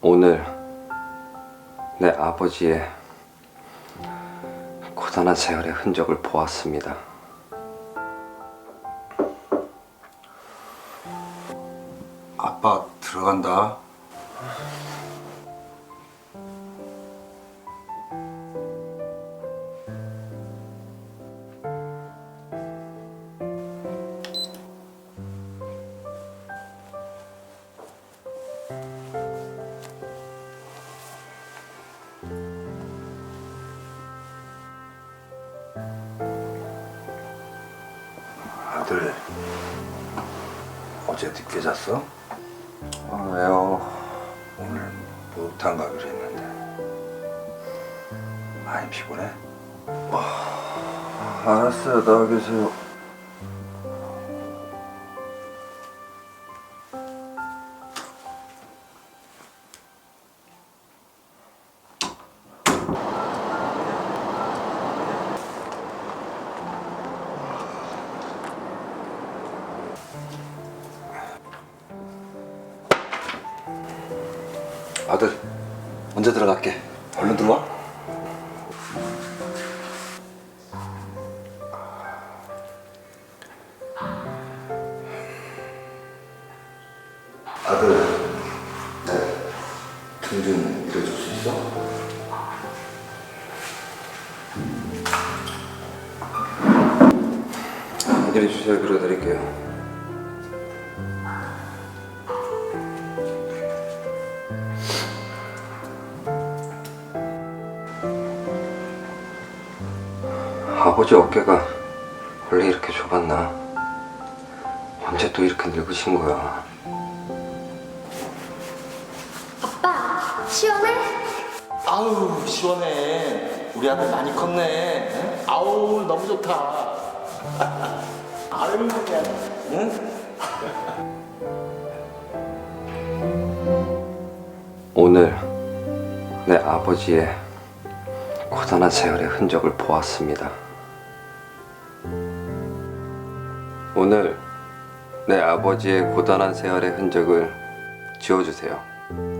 오늘 내 아버지의 고단한 세월의 흔적을 보았습니다. 아빠 들어간다. 아들, 어제 늦게 잤어? 아, 왜요? 오늘 목욕탕 가기로 했는데 많이 피곤해? 알았어요. 나와 계세요. 아들, 먼저 들어갈게. 얼른 들어와. 아들, 네. 등좀 밀어줄 수 있어? 주세요. 그려드릴게요. 아버지 어깨가 원래 이렇게 좁았나? 언제 또 이렇게 늙으신 거야? 아빠 시원해? 아우 시원해 우리 아들 많이 컸네 응? 아우 너무 좋다 아유 그냥 응? 오늘 내 아버지의 고단한 세월의 흔적을 보았습니다. 오늘 내 아버지의 고단한 세월의 흔적을 지워주세요.